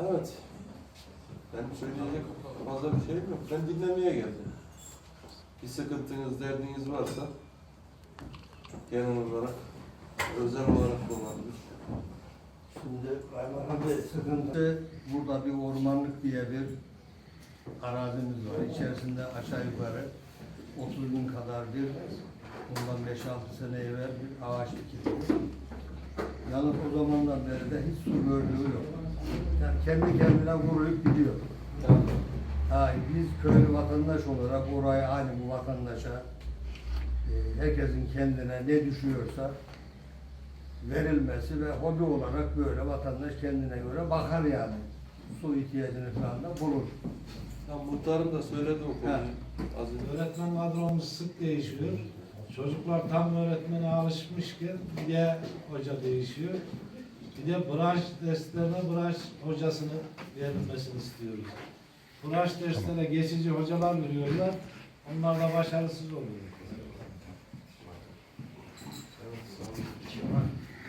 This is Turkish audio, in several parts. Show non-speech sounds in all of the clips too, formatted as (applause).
Evet. Ben söyleyecek fazla bir şeyim yok. Ben dinlemeye geldim. Bir sıkıntınız, derdiniz varsa genel olarak, özel olarak olabilir. Şimdi Kaymakam Bey sıkıntı burada bir ormanlık diye bir arazimiz var. İçerisinde aşağı yukarı 30 bin kadar bir bundan 5-6 sene evvel bir ağaç dikildi. Yalnız o zamandan beri de hiç su gördüğü yok. Kendi kendine kuruyup gidiyor. Ha, biz köylü vatandaş olarak orayı aynı bu vatandaşa e, herkesin kendine ne düşüyorsa verilmesi ve hobi olarak böyle vatandaş kendine göre bakar yani. Su ihtiyacını falan da bulur. Ya muhtarım da söyledi o konuyu. Az önce. Öğretmen kadromuz sık değişiyor. Çocuklar tam öğretmene alışmışken bir de hoca değişiyor. Bir de branş derslerine branş hocasını verilmesini istiyoruz. Branş derslere geçici hocalar veriyorlar. Onlar da başarısız oluyor.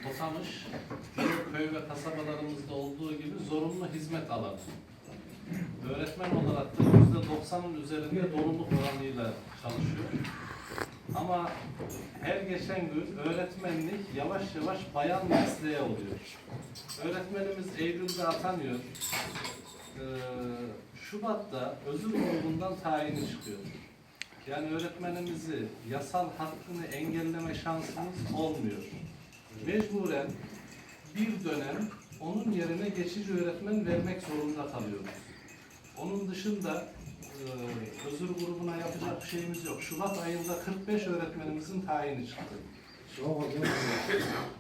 Tosamış, diğer köy ve kasabalarımızda olduğu gibi zorunlu hizmet alanı. Öğretmen olarak da yüzde doksanın üzerinde doluluk oranıyla çalışıyor. Ama her geçen gün öğretmenlik yavaş yavaş bayan mesleğe oluyor. Öğretmenimiz Eylül'de atanıyor. Ee, Şubat'ta özür grubundan tayini çıkıyor. Yani öğretmenimizi yasal hakkını engelleme şansımız olmuyor mecburen bir dönem onun yerine geçici öğretmen vermek zorunda kalıyoruz. Onun dışında e, özür grubuna yapacak bir şeyimiz yok. Şubat ayında 45 öğretmenimizin tayini çıktı.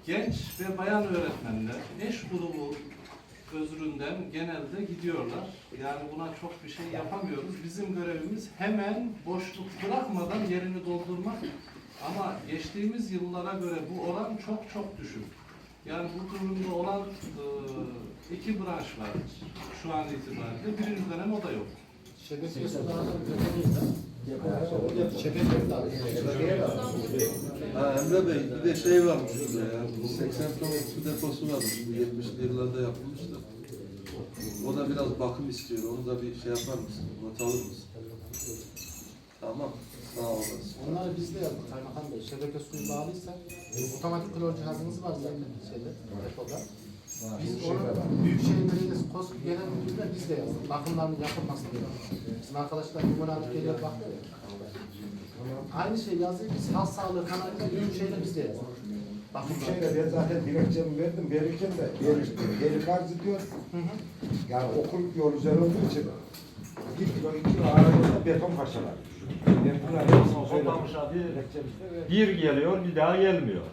Genç ve bayan öğretmenler eş grubu özründen genelde gidiyorlar. Yani buna çok bir şey yapamıyoruz. Bizim görevimiz hemen boşluk bırakmadan yerini doldurmak. Ama geçtiğimiz yıllara göre bu oran çok çok düşük. Yani bu durumda olan e, iki branş var şu an itibariyle. Birinci dönem o da yok. Ha Emre Bey, bir de şey varmış burada ya. 80 ton su deposu varmış. Bu 70'li yıllarda yapılmış da. O da biraz bakım istiyor. Onu da bir şey yapar mısın? Not alır mısın? Tamam. Sağ olasın. Onları biz de yaptık Kaymakam Bey. Şebeke suyu bağlıysa e, otomatik klor cihazımız var zaten şeyde, depoda. Biz onu Büyükşehir Belediyesi KOSK Genel Müdürlüğü'ne biz de yazdık. Bakımlarının yapılması diye. Bizim arkadaşlar limon alıp geliyor bakıyor ya. Aynı şey yazıyı biz halk sağlığı kanalıyla Büyükşehir'de biz de yazdık. Bakımlar. Şeyde ben zaten dilekçemi verdim, verirken de geri, geri karz diyor. Hı hı. Yani okul yol üzeri olduğu için bir kilo, iki kilo arasında beton parçalar. Hepsini söyledim. Toplamış abi bir geliyor bir daha gelmiyor.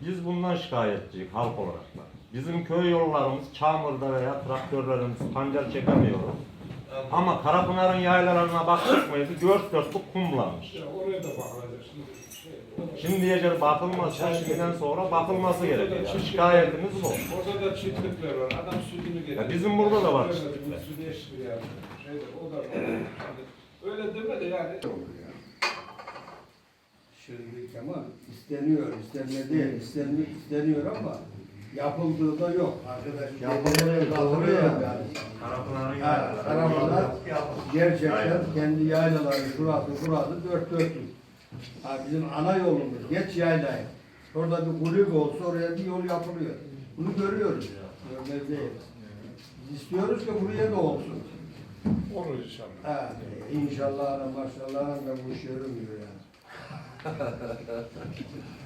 Biz bundan şikayetçiyiz halk olarak da. Bizim köy yollarımız çamurda veya traktörlerimiz pancar çekemiyor. Ama Karapınar'ın yaylalarına baktık mıydı dört dörtlük kumlanmış. Oraya da bakılacak şimdi. Şimdiye kadar bakılmazsa şimdiden sonra bakılması gerekiyor. Yani şikayetimiz bu. Orada da çiftlikler var. Adam sütünü getiriyor. Ya bizim burada da var çiftlikler. Süt eşliyor yani. Şeyde, o da var. Öyle deme de yani. Şimdi Kemal isteniyor, istenme değil, istenmek isteniyor ama yapıldığı da yok. Arkadaş yapıldığı doğru ya. Yani. Karapınar'ın Ha, Karamanlar gerçekten kendi yaylaları şurası burası dört dörtlük. Ha, bizim ana yolumuz geç yaylayı. Orada bir kulüp olsa oraya bir yol yapılıyor. Bunu görüyoruz. Görmez değil. Biz istiyoruz ki buraya da olsun. Olur inşallah. Ha, inşallah ana maşallah da bu iş yürümüyor yani. (laughs)